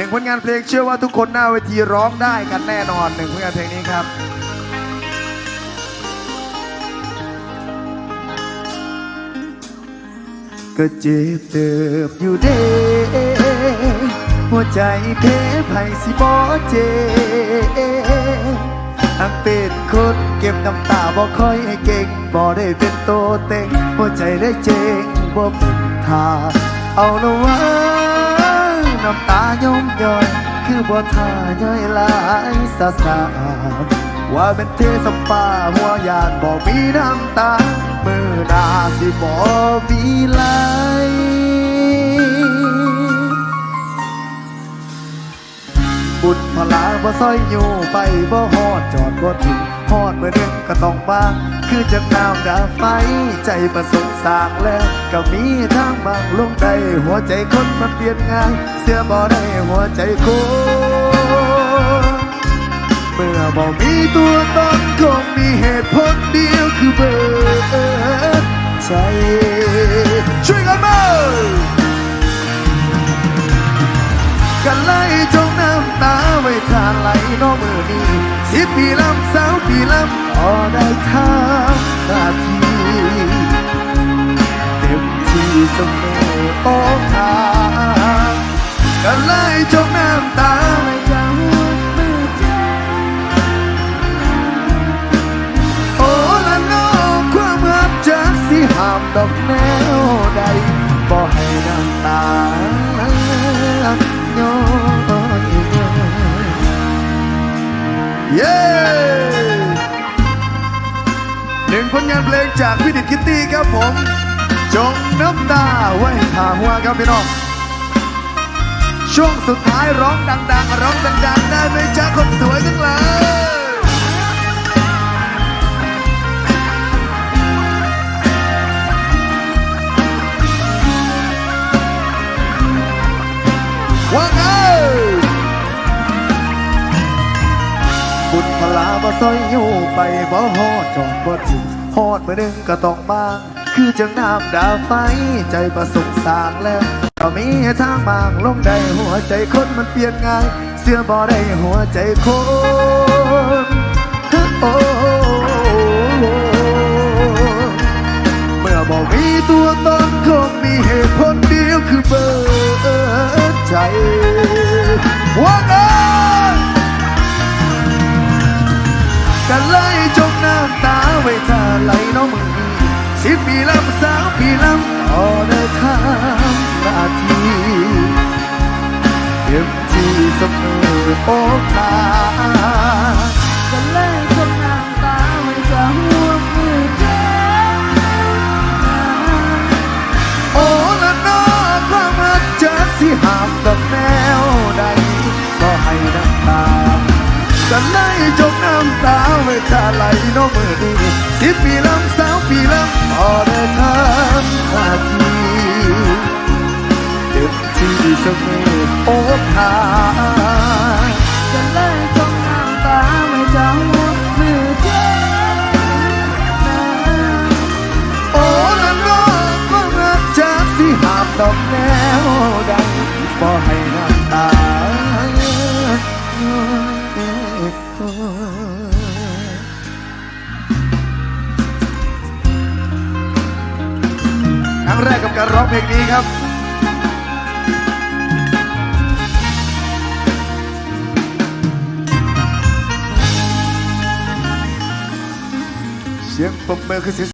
นึ่งผลงานเพลงเชื่อว่าทุกคนหน้าเวทีร้องได้กันแน่นอนหนึ่งผลงานเพลงนี้ครับก็เจ็บเติบอยู่เด้หัวใจเพไผสิบ่เจ็บอังเป็นคนเก็บน้ำตาบ่ค่อยเก่งบ่ได้เป็นโตเต็งหัวใจได้เจงบ่เป็นทาเอาละว่า น้ำตาย้มย่อย คือบ่ท่าย่อยหลายสาสาว่าเป็นเทสปาหัวยานบ่มีน้ำตาเมื่อนาสิบ่มีไหลบุญพลาบ่ซอยอยู่ไปบ่ฮอดจอดบ่ถึงฮอดเมื่อนึงก็ต้องบาง คือจะน้ำดาไฟ ใจประสงสางแล้ว ก็มีทางบางลงได้หัวใจคนมันเปลี่ยนง่าย เสื้อบ่ได้หัวใจคนเมื่อบ่มีตัวตนคงมีเหตุผลเดียวคือเบิดใจช่วยกันมากันไล่จง ตาไว้ทานไหลน้อมือนี้สิบปีลำสาวปีลำพอได้ทำหน้าที่เต็มที่เสมอโอ้ทางกันไล่จงน้ำตาไว้ทานมือเจ้าโอ้ละน้องความหักจากสิหามดอกแน เย้หนึ่งผลงานเพลงจากพี่ดิดคิตตี้ครับผม จงน้ำตาไว้ทาหัวครับพี่น้อง ช่วงสุดท้ายร้องดังๆ ร้องดังๆ ได้ไหมจ้าคนสวยทั้งหลายว่าไง ลาบ่ซอยอยู่ไปบ่ฮอดจอดบ่ถึงฮอดเมื่อหนึงก็ต้องบางคือจังน้ำดาไฟใจประสงสางแล้วก็มีทางบางลงได้หัวใจคนมันเปลี่ยนง่าย เสื้อบ่ได้หัวใจคนโอ้เมื่อบ่มีตัวตนคงมีเหตุผลเดียวคือเบิด ไว้ถ้าไหลน้องมือนี้สิบปีลำสาวปีลำต่อได้ทำหน้าทีเต็มที่สมอโอ้คากันเลยจมน้ำตาไว้จะห่วงมือเจ็บโอ้ละน้อความรักจากที่ห้ามดอกแนวใดก็ให้น้ำตากันเลย จงน้ำตาไว้ถ้าไหลน้องมือนี้สิบปีลำสาวปีลำพอได้ทำหน้าที่เต็มที่เสมอโอ้คากันเลยจมน้ำตาไว้จะห่วมือเจ็บโอ้ละน้อความรักจากที่หามดอกแนวใดบ่ให้น้ำ รั้งแรกกับการร้องเพลงนี้ครับ เสียงปรบมือคือเสียง